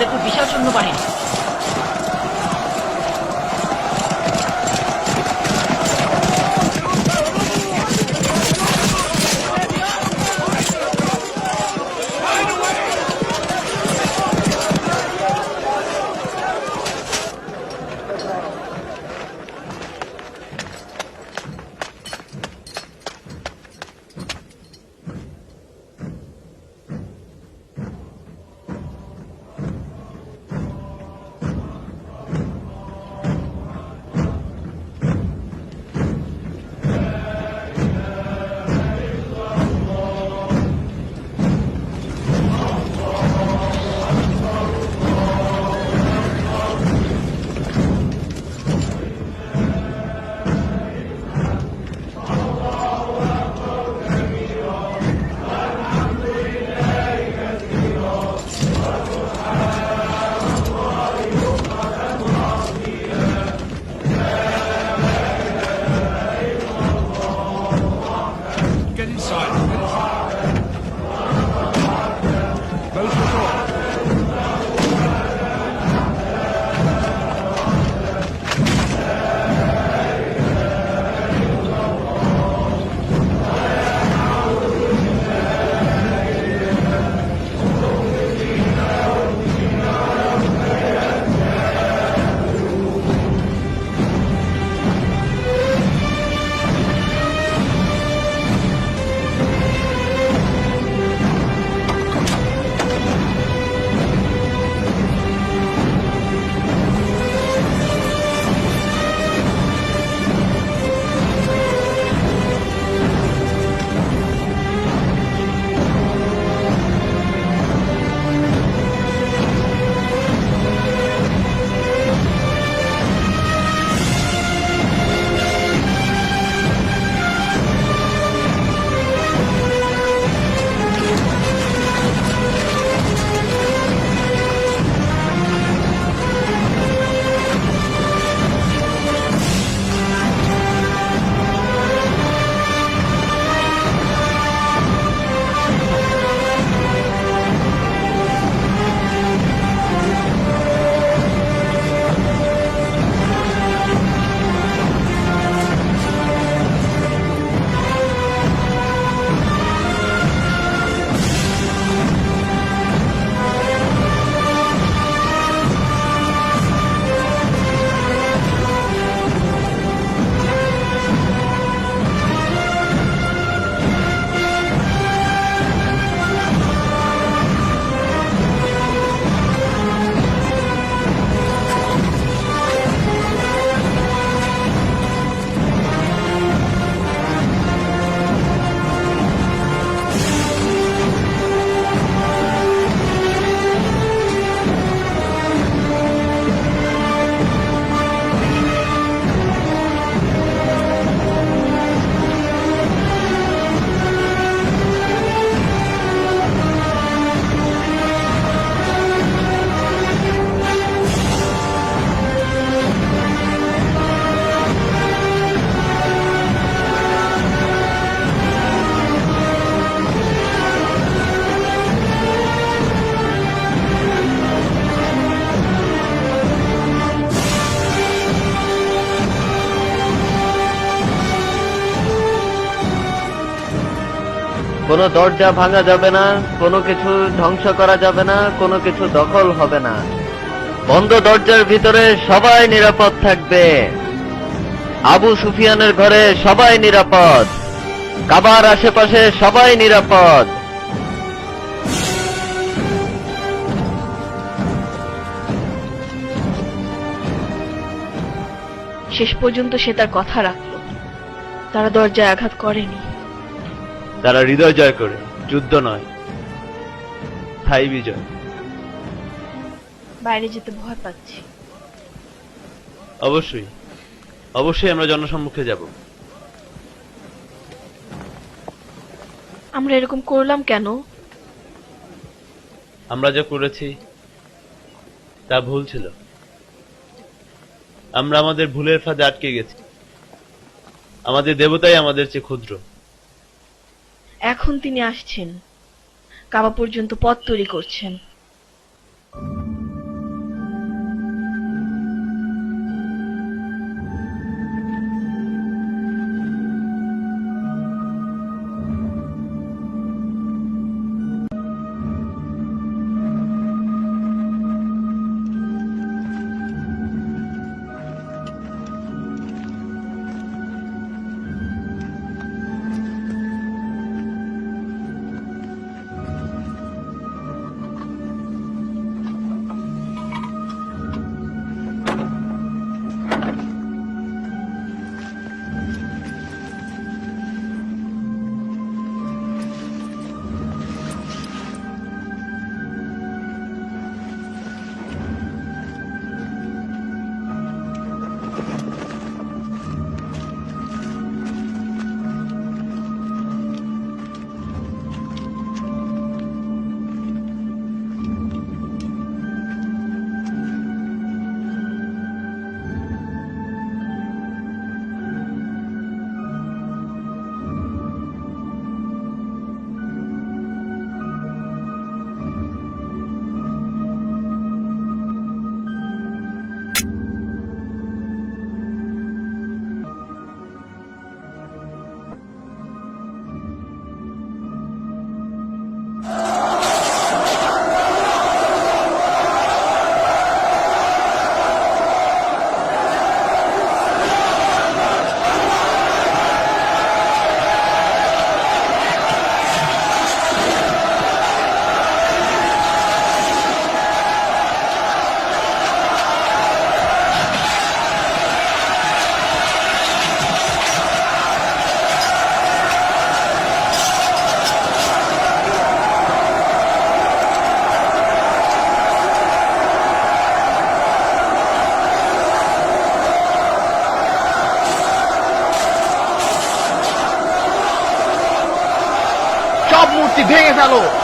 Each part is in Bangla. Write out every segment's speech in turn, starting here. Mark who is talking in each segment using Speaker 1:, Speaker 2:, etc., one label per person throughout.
Speaker 1: তো বিশাল সৈন্যবাহিনী
Speaker 2: Get
Speaker 3: কোনো দরজা ভাঙা যাবে না, কোনো কিছু ধ্বংস করা যাবে না, কোনো কিছু দখল হবে না। বন্ধ দরজার ভিতরে সবাই নিরাপদ থাকবে। আবু সুফিয়ানের ঘরে সবাই নিরাপদ। কাবার আশেপাশে সবাই নিরাপদ।
Speaker 4: শেষ পর্যন্ত সে তার কথা রাখল। তারা দরজায় আঘাত করেনি।
Speaker 3: তারা হৃদয় জয় করে যুদ্ধ নয় স্থায়ী বিজয়।
Speaker 4: বাইরে যেতে ভয় পাচ্ছি।
Speaker 3: অবশ্যই অবশ্যই আমরা জনসম্মুখে যাব।
Speaker 4: আমরা এরকম করলাম কেন?
Speaker 3: আমরা যা করেছি তা ভুল ছিল। আমরা আমাদের ভুলের ফাঁদে আটকে গেছি। আমাদের দেবতাই আমাদের চেয়ে ক্ষুদ্র।
Speaker 4: এখন তিনি আসছেন। কাবা পর্যন্ত পথ তৈরি করছেন।
Speaker 2: ফেলো।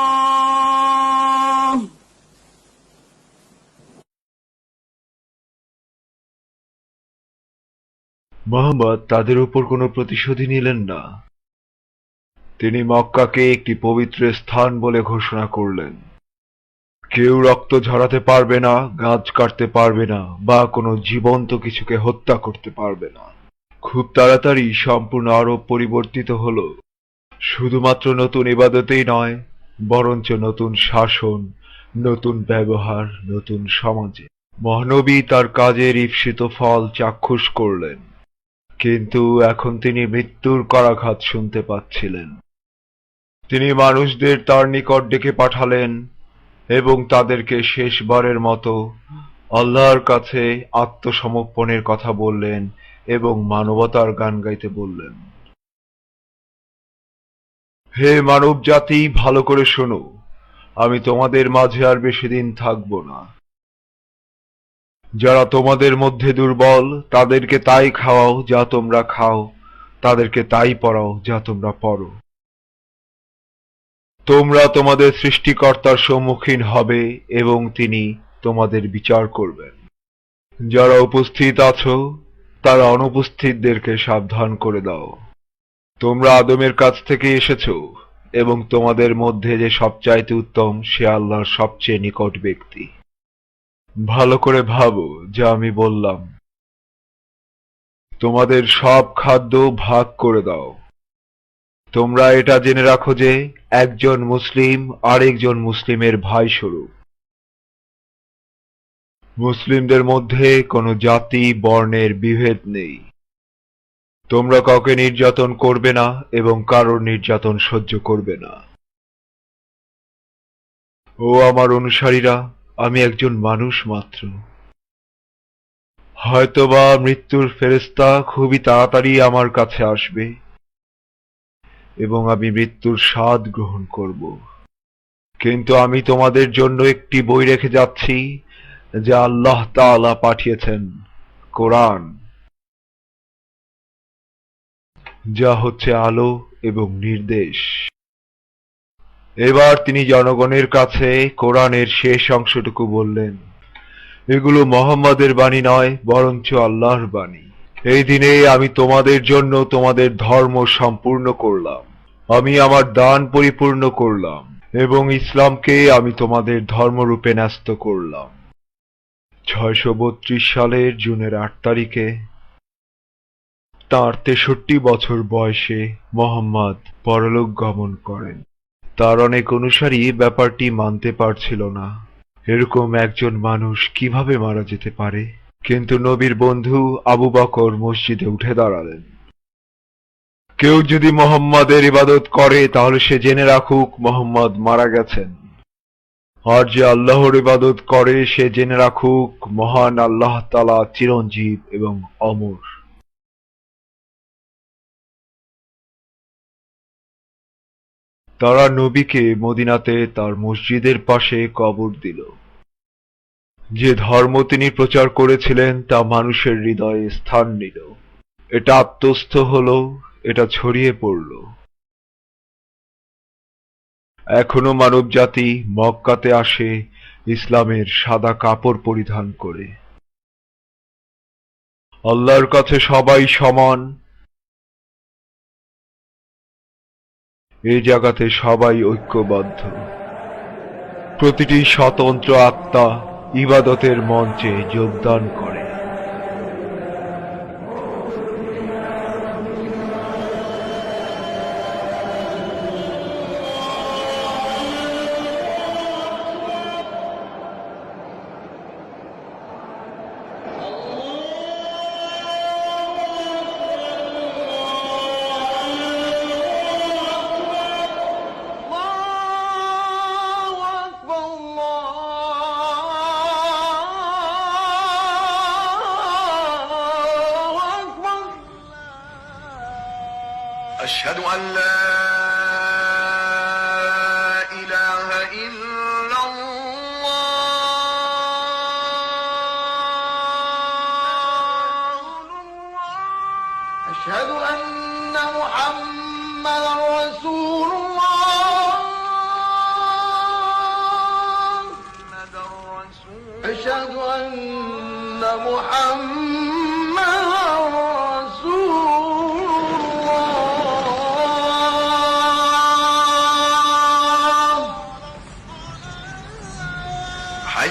Speaker 5: মোহাম্মদ তাদের উপর কোনো প্রতিশোধই নিলেন না। তিনি মক্কাকে একটি পবিত্র স্থান বলে ঘোষণা করলেন। কেউ রক্ত ঝরাতে পারবে না, গাছ কাটতে পারবে না, বা কোনো জীবন্ত কিছুকে হত্যা করতে পারবে না। খুব তাড়াতাড়ি সম্পূর্ণ আরব পরিবর্তিত হল। শুধুমাত্র নতুন ইবাদতেই নয়, বরঞ্চ নতুন শাসন, নতুন ব্যবহার, নতুন সমাজে। মহানবী তার কাজের ঈপ্সিত ফল চাক্ষুষ করলেন। কিন্তু এখন তিনি মৃত্যুর করাঘাত শুনতে পাচ্ছিলেন। তিনি মানুষদের তার নিকট ডেকে পাঠালেন এবং তাদেরকে শেষবারের মতো আল্লাহর কাছে আত্মসমর্পণের কথা বললেন এবং মানবতার গান গাইতে বললেন। হে মানব জাতি ভালো করে শোনো। আমি তোমাদের মাঝে আর বেশি দিন থাকব না। যারা তোমাদের মধ্যে দুর্বল, তাদেরকে তাই খাওয়াও যা তোমরা খাও। তাদেরকে তাই পড়াও যা তোমরা পড়ো তোমরা তোমাদের সৃষ্টিকর্তার সম্মুখীন হবে এবং তিনি তোমাদের বিচার করবেন। যারা উপস্থিত আছো, তারা অনুপস্থিতদেরকে সাবধান করে দাও। তোমরা আদমের কাছ থেকে এসেছ এবং তোমাদের মধ্যে যে সবচাইতে উত্তম, সে আল্লাহর সবচেয়ে নিকট ব্যক্তি। ভালো করে ভাবো যা আমি বললাম। তোমাদের সব খাদ্য ভাগ করে দাও। তোমরা এটা জেনে রাখো যে একজন মুসলিম আরেকজন মুসলিমের ভাই স্বরূপ মুসলিমদের মধ্যে কোনো জাতি, বর্ণের বিভেদ নেই। তোমরা কাউকে নির্যাতন করবে না এবং কারোর নির্যাতন সহ্য করবে না। ও আমার অনুসারীরা আমি একজন মানুষ মাত্র। হয়তোবা মৃত্যুর ফেরেস্তা খুবই তাড়াতাড়ি আমার কাছে আসবে এবং আমি মৃত্যুর স্বাদ গ্রহণ করব। কিন্তু আমি তোমাদের জন্য একটি বই রেখে যাচ্ছি, যা আল্লাহ তাআলা পাঠিয়েছেন, কোরআন। যা হচ্ছে আলো এবং নির্দেশ। এবার তিনি জনগণের কাছে কোরআনের শেষ অংশটুকু বললেন, এগুলো মোহাম্মদের বাণী নয়, বরঞ্চ আল্লাহর বাণী। এই দিনে আমি তোমাদের জন্য তোমাদের ধর্ম সম্পূর্ণ করলাম। আমি আমার দান পরিপূর্ণ করলাম এবং ইসলামকে আমি তোমাদের ধর্মরূপে ন্যস্ত করলাম। ছয়শো বত্রিশ সালের জুনের আট তারিখে তাঁর তেষট্টি বছর বয়সে মোহাম্মদ পরলোক গমন করেন। তার অনেক অনুসারী ব্যাপারটি মানতে পারছিল না। এরকম একজন মানুষ কীভাবে মারা যেতে পারে? কিন্তু নবীর বন্ধু আবু বকর মসজিদে উঠে দাঁড়ালেন। কেউ যদি মোহাম্মদের ইবাদত করে, তাহলে সে জেনে রাখুক মোহাম্মদ মারা গেছেন। আর যে আল্লাহর ইবাদত করে, সে জেনে রাখুক মহান আল্লাহ তালা চিরঞ্জীব এবং অমর। তারা নবীকে মদিনাতে তার মসজিদের পাশে কবর দিল। যে ধর্ম তিনি প্রচার করেছিলেন, তা মানুষের হৃদয়ে স্থান নিল। এটা আত্মস্থ হলো, এটা ছড়িয়ে পড়ল। এখনও মানব জাতি মক্কাতে আসে, ইসলামের সাদা কাপড় পরিধান করে। আল্লাহর কাছে সবাই সমান এই জায়গাতে সবাই ঐক্যবদ্ধ। প্রতিটি স্বতন্ত্র আত্মা ইবাদতের মঞ্চে যোগদান করে।
Speaker 2: أشهد أن لا إله إلا الله. أشهد أن محمدا رسول الله. أشهد أن محمدا